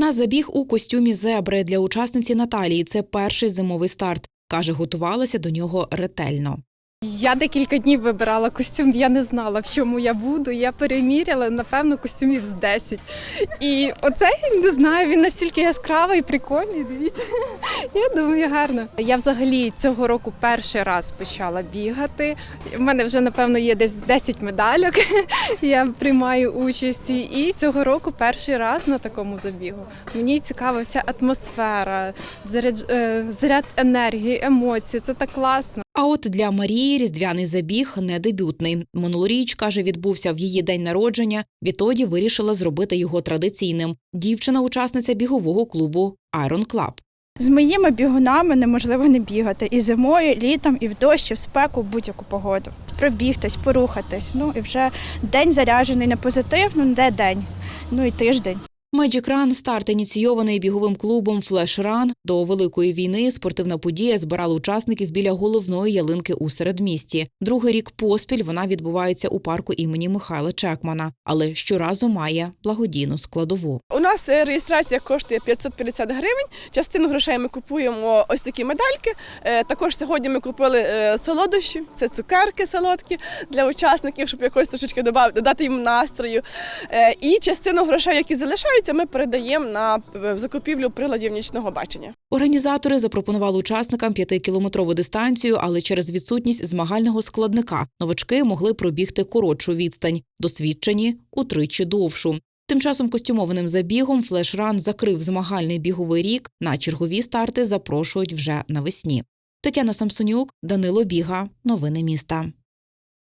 На забіг у костюмі зебри для учасниці Наталії це перший зимовий старт. Каже, готувалася до нього ретельно. Я декілька днів вибирала костюм, я не знала, в чому я буду. Я переміряла, напевно, костюмів з 10. І оцей, не знаю, він настільки яскравий прикольний. Я думаю, гарно. Я взагалі цього року перший раз почала бігати. У мене вже, напевно, є десь 10 медальок. Я приймаю участь. І цього року перший раз на такому забігу. Мені цікава вся атмосфера, заряд, е, енергії, емоцій. Це так класно. А от для Марії різдвяний забіг не дебютний. Минулоріч, каже, відбувся в її день народження. Відтоді вирішила зробити його традиційним. Дівчина учасниця бігового клубу Iron Club. З моїми бігунами неможливо не бігати і зимою, і літом, і в дощ, і в спеку, в будь-яку погоду. Пробігтись, порухатись. Ну і вже день заряджений на позитив, ну де день, ну і тиждень. Magic Run – старт ініційований біговим клубом Run. До великої війни спортивна подія збирала учасників біля головної ялинки у середмісті. Другий рік поспіль вона відбувається у парку імені Михайла Чекмана, але щоразу має благодійну складову. У нас е, реєстрація коштує 550 гривень. Частину грошей ми купуємо ось такі медальки. Е, Також сьогодні ми купили е, солодощі, це цукерки солодкі для учасників, щоб якось трошечки додати їм настрою. І частину грошей, які залишаються, ми передаємо на е, закупівлю приладів нічного бачення. Організатори запропонували учасникам п'ятикілометрову дистанцію, але через відсутність змагального складника новачки могли пробігти коротшу відстань, досвідчені утричі довшу. Тим часом костюмованим забігом флешран закрив змагальний біговий рік. На чергові старти запрошують вже навесні. Тетяна Самсонюк, Данило Біга. Новини міста.